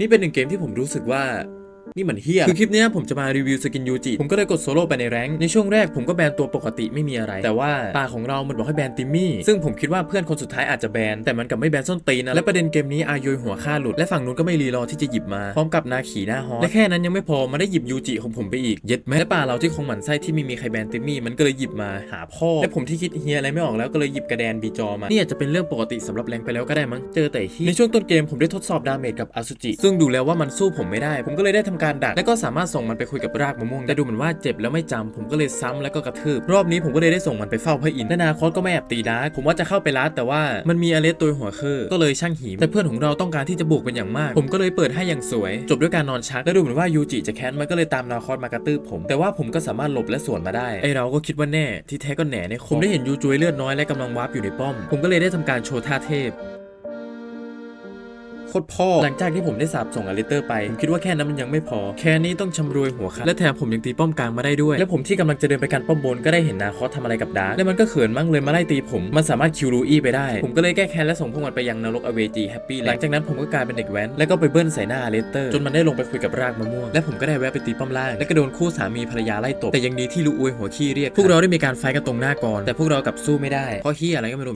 นี่เป็นหนึ่งเกมที่ผมรู้สึกว่า นี่มันเฮี้ยคือคลิปนี้ผมจะมารีวิวสกินยูจิผมก็เลยกดโซโล่ไปในแรงในช่วงแรกผมก็แบนตัวปกติไม่มีอะไร แต่ว่าตาของเรามันบอกให้แบนติมมี่ ซึ่งผมคิดว่าเพื่อนคนสุดท้ายอาจจะแบน แต่มันกลับไม่แบนส้นตีนนะ และประเด็นเกมนี้อายุยหัวฆ่าหลุด และฝั่งนู้นก็ไม่รีรอที่จะหยิบมา พร้อมกับนาขีหน้าฮอและแค่นั้นยังไม่พอมาได้หยิบยูจิของผมไปอีก เย็ดแม้และป่าเราที่คงหมั่นไส้ที่ไม่มีใครแบนติมมี่มันก็เลยหยิบมาหาพ่อ และผมที่คิดเฮียอะไรไม่ออกแล้วก็เลยหยิบกระแดนบีจอมา นี่อาจจะเป็นเรื่องปกติสำหรับแรงไปแล้วก็ได้มั้ง เจอแต่ที่ในช่วงต้นเกมผมได้ทดสอบดาเมจกับอาซุจิ ซึ่งดูแล้วว่ามันสู้ผมไม่ได้ ผมก็เลยได้ทำการดักและก็สามารถส่งมันไปคุยกับรากมะม่วงแต่ดูเหมือนว่าเจ็บแล้วไม่จำผมก็เลยซ้ำแล้วก็กระทืบรอบนี้ผมก็เลยได้ส่งมันไปเฝ้าพระอินทร์และนาคอสก็ไม่แอบตีดาร์กผมว่าจะเข้าไปลัดแต่ว่ามันมีอเลสตัวหัวคือก็เลยช่างหีมแต่เพื่อนของเราต้องการที่จะบุกเป็นอย่างมาก ผมก็เลยเปิดให้อย่างสวย จบด้วยการนอนชักและดูเหมือนว่ายูจิจะแค้นมันก็เลยตามนาคอสมากระตืบผม แต่ว่าผมก็สามารถหลบและสวนมาได้ไอเราก็คิดว่าแน่ที่แท้ก็แหน่ในคอผมได้เห็นยูจุยเลือดน้อยและกำลังวาร์ปอยู่ในป้อม ผมก็เลยได้ทำการโชว์ท่าเทพ คตรพ่อ หลังจากที่ผมได้สาบส่งอลิเตอร์ไป ผมคิดว่าแค่นั้นมันยังไม่พอ แค่นี้ต้องชำรวยหัวค่ะและแถมผมยังตีป้อมกลางมาได้ด้วย และผมที่กำลังจะเดินไปกันป้อมบนก็ได้เห็นนาคอสทำอะไรกับดาร์กและมันก็เขินมั่งเลยมาไล่ตีผม มันสามารถคิวรูอี้ไปได้ ผมก็เลยแก้แค้นและส่งพวกมันไปยังนรกอเวจีแฮปปี้หลังจากนั้นผมก็กลายเป็นเด็กแว้นแล้วก็ไปเบิ้ลใส่หน้าอลิเตอร์จนมันได้ลงไปคุยกับรากมะม่วงและผมก็ได้แวะไปตีป้อมล่างและก็โดนคู่สามีภรรยาไล่ตบแต่ยังดีที่ลูอวยหัวขี้เรียกพวกเราได้มีการไฟกันตรงหน้าก่อนแต่พวกเรากลับสู้ไม่ได้เพราะเฮียอะไรก็ไม่รู้